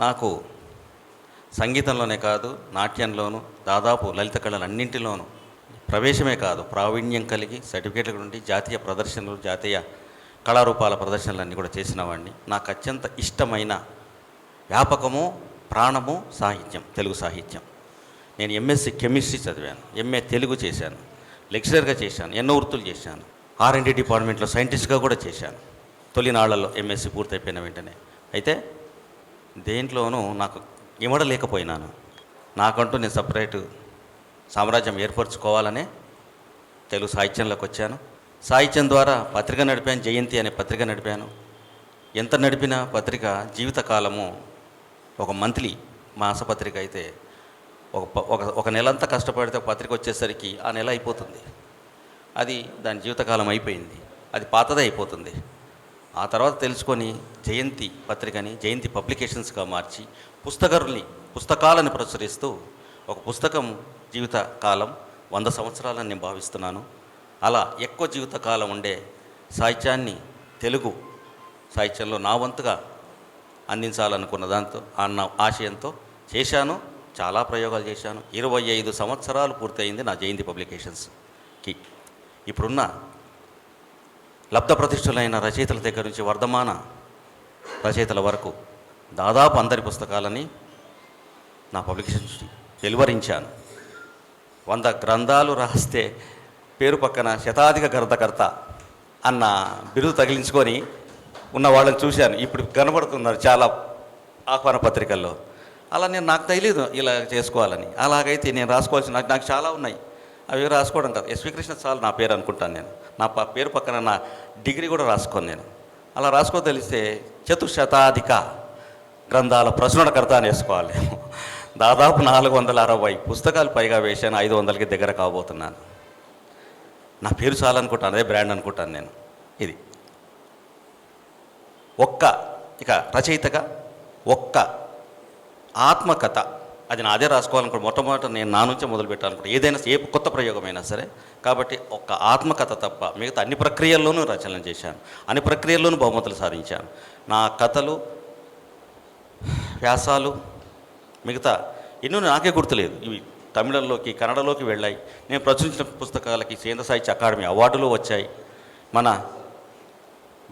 నాకు సంగీతంలోనే కాదు నాట్యంలోను దాదాపు లలిత కళలన్నింటిలోనూ ప్రవేశమే కాదు. ప్రావీణ్యం కలిగి సర్టిఫికేట్ల నుండి జాతీయ ప్రదర్శనలు జాతీయ కళారూపాల ప్రదర్శనలన్నీ కూడా చేసిన వాడిని నాకు అత్యంత ఇష్టమైన వ్యాపకము ప్రాణము సాహిత్యం తెలుగు సాహిత్యం. నేను ఎంఎస్సి కెమిస్ట్రీ చదివాను ఎంఏ తెలుగు చేశాను లెక్చరర్గా చేశాను ఎన్నో వృత్తులు చేశాను ఆర్ఎండి డిపార్ట్మెంట్లో సైంటిస్ట్గా కూడా చేశాను. తొలినాళ్ళలో ఎంఎస్సి పూర్తయిపోయిన వెంటనే. అయితే దేంట్లోనూ నాకు ఇమడలేకపోయినాను. నాకంటూ నేను సపరేటు సామ్రాజ్యం ఏర్పరచుకోవాలనే తెలుగు సాహిత్యంలోకి వచ్చాను. సాహిత్యం ద్వారా పత్రిక నడిపాను జయంతి అనే పత్రిక నడిపాను. ఎంత నడిపిన పత్రిక జీవితకాలము ఒక మంత్లీ మాసపత్రిక అయితే ఒక ఒక ఒక ఒక నెలంతా కష్టపడితే పత్రిక వచ్చేసరికి ఆ నెల అయిపోతుంది. అది దాని జీవితకాలం అయిపోయింది. అది పాతదే అయిపోతుంది ఆ తర్వాత తెలుసుకొని జయంతి పత్రికని జయంతి పబ్లికేషన్స్గా మార్చి పుస్తకరుల్ని పుస్తకాలను ప్రచురిస్తూ ఒక పుస్తకం జీవిత కాలం వంద సంవత్సరాలని నేను భావిస్తున్నాను. అలా ఎక్కువ జీవితకాలం ఉండే సాహిత్యాన్ని తెలుగు సాహిత్యంలో నా వంతుగా అందించాలనుకున్న దాంతో అన్న ఆశయంతో చేశాను చాలా ప్రయోగాలు చేశాను. ఇరవై ఐదు సంవత్సరాలు పూర్తయింది నా జయంతి పబ్లికేషన్స్కి. ఇప్పుడున్న లబ్ధ ప్రతిష్ఠులైన రచయితల దగ్గర నుంచి వర్ధమాన రచయితల వరకు దాదాపు అందరి పుస్తకాలని నా పబ్లికేషన్ వెలువరించాను. వంద గ్రంథాలు రాస్తే పేరు పక్కన శతాధిక గ్రంథకర్త అన్న బిరుదు తగిలించుకొని ఉన్న వాళ్ళని చూశాను. ఇప్పుడు కనబడుతున్నారు చాలా ఆహ్వాన పత్రికల్లో. అలా నేను నాకు తెలియదు ఇలా చేసుకోవాలని. అలాగైతే నేను రాసుకోవాల్సిన నాకు నాకు చాలా ఉన్నాయి. అవి రాసుకోవడం కాదు. ఎస్వి కృష్ణ చాలు నా పేరు అనుకుంటాను నేను. నా ప- పేరు పక్కన నా డిగ్రీ కూడా రాసుకోను నేను. అలా రాసుకో తెలిస్తే చతుశతాధిక గ్రంథాల ప్రచురణకర్త అని వేసుకోవాలి. దాదాపు నాలుగు వందల అరవై పుస్తకాలు పైగా వేశాను ఐదు వందలకి దగ్గర కాబోతున్నాను. నా పేరు చాలు అనుకుంటాను అదే బ్రాండ్ అనుకుంటాను నేను. ఇది. ఒక్క ఇక రచయితగా ఒక్క ఆత్మకథ అది నాదే రాసుకోవాలనుకో మొట్టమొదట నేను నా నుంచే మొదలు పెట్టాలనుకుంటే ఏదైనా ఏ కొత్త ప్రయోగమైనా సరే కాబట్టి ఒక్క ఆత్మకథ తప్ప మిగతా అన్ని ప్రక్రియల్లోనూ రచనలు చేశాను. అన్ని ప్రక్రియల్లోనూ బహుమతులు సాధించాను. నా కథలు వ్యాసాలు మిగతా ఎన్నో నాకే గుర్తులేదు. ఇవి తమిళంలోకి కన్నడలోకి వెళ్ళాయి. నేను ప్రచురించిన పుస్తకాలకి కేంద్ర సాహిత్య అకాడమీ అవార్డులు వచ్చాయి. మన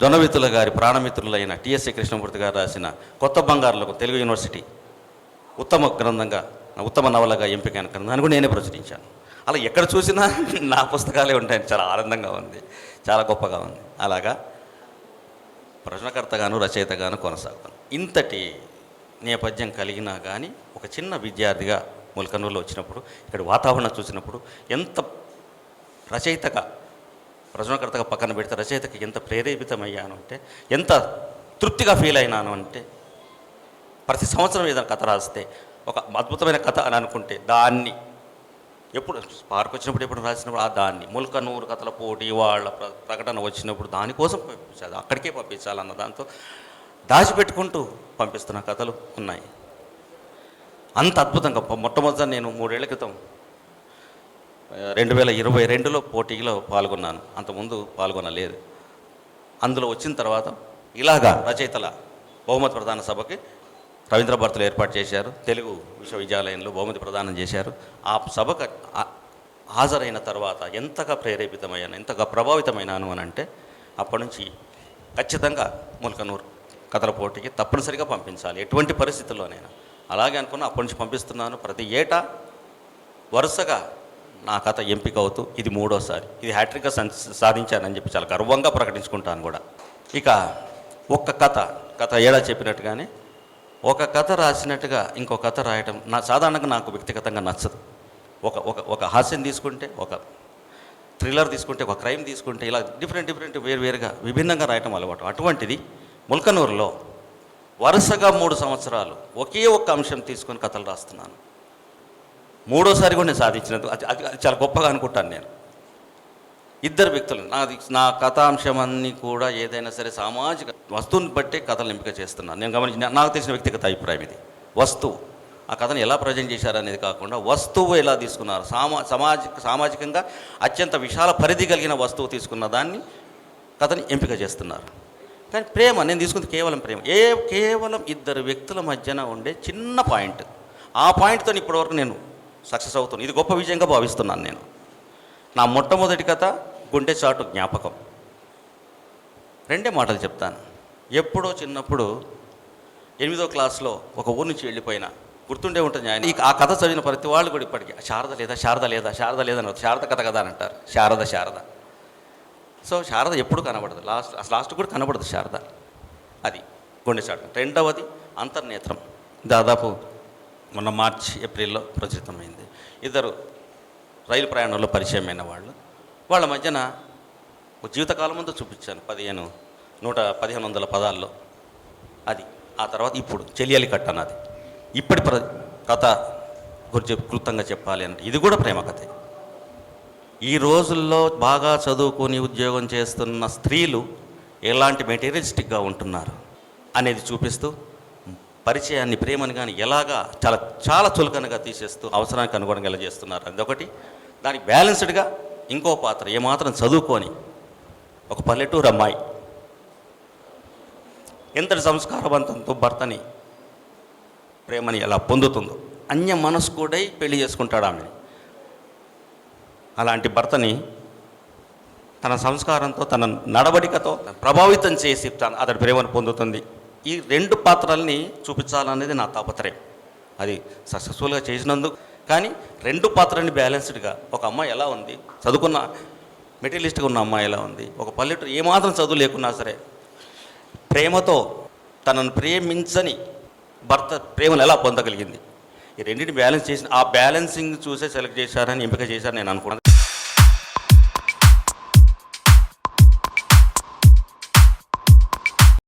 దొనవితుల గారి ప్రాణమిత్రులైన టిఎస్సి కృష్ణమూర్తి గారు రాసిన కొత్త బంగారులకు తెలుగు యూనివర్సిటీ. ఉత్తమ గ్రంథంగా ఉత్తమ నవలగా ఎంపికైన గ్రంథాన్ని కూడా నేనే ప్రచురించాను. అలా ఎక్కడ చూసినా నా పుస్తకాలే ఉంటాయని చాలా ఆనందంగా ఉంది. చాలా గొప్పగా ఉంది. అలాగా ప్రశ్నకర్తగాను రచయితగాను కొనసాగుతాను. ఇంతటి నేపథ్యం కలిగినా కానీ ఒక చిన్న విద్యార్థిగా ములకనూరులో వచ్చినప్పుడు ఇక్కడ వాతావరణం చూసినప్పుడు ఎంత రచయితగా ప్రశ్నకర్తగా పక్కన పెడితే రచయితకి ఎంత ప్రేరేపితమయ్యాను అంటే ఎంత తృప్తిగా ఫీల్ అయినాను అంటే ప్రతి సంవత్సరం ఏదైనా కథ రాస్తే ఒక అద్భుతమైన కథ అని అనుకుంటే దాన్ని ఎప్పుడు పార్క్ వచ్చినప్పుడు ఎప్పుడు రాసినప్పుడు ఆ దాన్ని ముల్కనూరు కథల పోటీ వాళ్ళ ప్ర ప్రకటన వచ్చినప్పుడు దానికోసం పంపించాలి అక్కడికే పంపించాలన్న దాంతో దాచిపెట్టుకుంటూ పంపిస్తున్న కథలు ఉన్నాయి. అంత అద్భుతంగా మొట్టమొదట నేను మూడేళ్ళ క్రితం రెండు వేల ఇరవై రెండులో పోటీలో పాల్గొన్నాను. అంతకుముందు పాల్గొనలేదు. అందులో వచ్చిన తర్వాత ఇలాగా రచయితల బహుమతి ప్రధాన సభకి రవీంద్ర భారతిలో ఏర్పాటు చేశారు. తెలుగు విశ్వవిద్యాలయంలో బహుమతి ప్రదానం చేశారు. ఆ సభకు హాజరైన తర్వాత ఎంతగా ప్రేరేపితమయ్యాను ఎంతగా ప్రభావితమైనాను అని అంటే అప్పటి నుంచి ఖచ్చితంగా ముల్కనూరు కథల పోటీకి తప్పనిసరిగా పంపించాలి. ఎటువంటి పరిస్థితుల్లోనైనా. అలాగే అనుకున్న అప్పటి నుంచి పంపిస్తున్నాను. ప్రతి ఏటా వరుసగా నా కథ ఎంపిక అవుతూ ఇది మూడోసారి. ఇది హ్యాట్రిక్గా సన్- సాధించానని చెప్పి చాలా గర్వంగా ప్రకటించుకుంటాను కూడా. ఇక ఒక్క కథ కథ ఏడా చెప్పినట్టుగానే ఒక కథ రాసినట్టుగా ఇంకో కథ రాయటం నా సాధారణంగా నాకు వ్యక్తిగతంగా నచ్చదు. ఒక ఒక ఒక హాస్యం తీసుకుంటే ఒక థ్రిల్లర్ తీసుకుంటే ఒక క్రైమ్ తీసుకుంటే ఇలా డిఫరెంట్ డిఫరెంట్ వేరువేరుగా విభిన్నంగా రాయటం అలవాటు. అటువంటిది ముల్కనూరులో వరుసగా మూడు సంవత్సరాలు ఒకే ఒక్క అంశం తీసుకొని కథలు రాస్తున్నాను. మూడోసారి కూడా నేను సాధించినది అది అది అది చాలా గొప్పగా అనుకుంటాను నేను. ఇద్దరు వ్యక్తులు. నాది నా కథాంశం అన్నీ కూడా ఏదైనా సరే సామాజిక వస్తువుని బట్టే కథలు ఎంపిక చేస్తున్నాను. నేను గమనించిన నాకు తెలిసిన వ్యక్తిగత అభిప్రాయం ఇది. వస్తువు. ఆ కథను ఎలా ప్రజెంట్ చేశారనేది కాకుండా వస్తువు ఎలా తీసుకున్నారు? సామా సామాజిక సామాజికంగా అత్యంత విశాల పరిధి కలిగిన వస్తువు తీసుకున్న దాన్ని కథని ఎంపిక చేస్తున్నారు. కానీ ప్రేమ నేను తీసుకుంది కేవలం ప్రేమ. ఏ కేవలం ఇద్దరు వ్యక్తుల మధ్యన ఉండే చిన్న పాయింట్. ఆ పాయింట్తో ఇప్పటివరకు నేను సక్సెస్ అవుతున్నాను ఇది గొప్ప విజయంగా భావిస్తున్నాను నేను. నా మొట్టమొదటి కథ గుండె చాటు జ్ఞాపకం. రెండే మాటలు చెప్తాను. ఎప్పుడో చిన్నప్పుడు ఎనిమిదో క్లాస్లో ఒక ఊరు నుంచి వెళ్ళిపోయిన గుర్తుండే ఉంటుంది ఆయన ఆ కథ చదివిన ప్రతి వాళ్ళు కూడా ఇప్పటికీ శారద లేదా శారద లేదా శారద లేదా అని శారద కథ కదా అని అంటారు. శారద శారద. సో శారద ఎప్పుడు కనబడదు. లాస్ట్ అసలు లాస్ట్ కూడా కనబడదు శారద. అది గుండె చాటు. రెండవది అంతర్నేత్రం. దాదాపు మొన్న మార్చ్ ఏప్రిల్లో ప్రచురితమైంది. ఇద్దరు రైలు ప్రయాణంలో పరిచయమైన వాళ్ళు. వాళ్ళ మధ్యన ఒక జీవితకాలం ముందు చూపించాను. పదిహేను నూట పదిహేను వందల పదాల్లో. అది. ఆ తర్వాత ఇప్పుడు చెలియాలి కట్ట అన్నది ఇప్పటి ప్ర కథ గురించి క్లుప్తంగా చెప్పాలి అంటే ఇది కూడా ప్రేమ కథే. ఈ రోజుల్లో బాగా చదువుకొని ఉద్యోగం చేస్తున్న స్త్రీలు ఎలాంటి మెటీరియలిస్టిక్గా ఉంటున్నారు అనేది చూపిస్తూ పరిచయాన్ని ప్రేమని కానీ ఎలాగా చాలా చాలా చులకనగా తీసేస్తూ అవసరానికి అనుగుణంగా ఎలా చేస్తున్నారు? అదొకటి. దానికి బ్యాలెన్స్డ్గా ఇంకో పాత్ర ఏమాత్రం చదువుకొని ఒక పల్లెటూరు అమ్మాయి. ఎంతటి సంస్కారవంతంతో భర్తని ప్రేమని ఎలా పొందుతుందో. అన్య మనస్కుడై పెళ్ళి చేసుకుంటాడు ఆమెని. అలాంటి భర్తని తన సంస్కారంతో తన నడవడికతో ప్రభావితం చేసి తను అతడి ప్రేమను పొందుతుంది. ఈ రెండు పాత్రల్ని చూపించాలనేది నా తాపత్రయం. అది సక్సెస్ఫుల్గా చేసినందుకు కానీ రెండు పాత్రని బ్యాలెన్స్డ్గా. ఒక అమ్మాయి ఎలా ఉంది? చదువుకున్న మెటీరియలిస్ట్గా ఉన్న అమ్మాయి ఎలా ఉంది? ఒక పల్లెటూరు ఏమాత్రం చదువు లేకున్నా సరే ప్రేమతో తనను ప్రేమించని భర్త ప్రేమను ఎలా పొందగలిగింది? ఈ రెండింటిని బ్యాలెన్స్ చేసిన ఆ బ్యాలెన్సింగ్ చూసే సెలెక్ట్ చేశారని ఎంపిక చేశారని నేను అనుకున్నాను.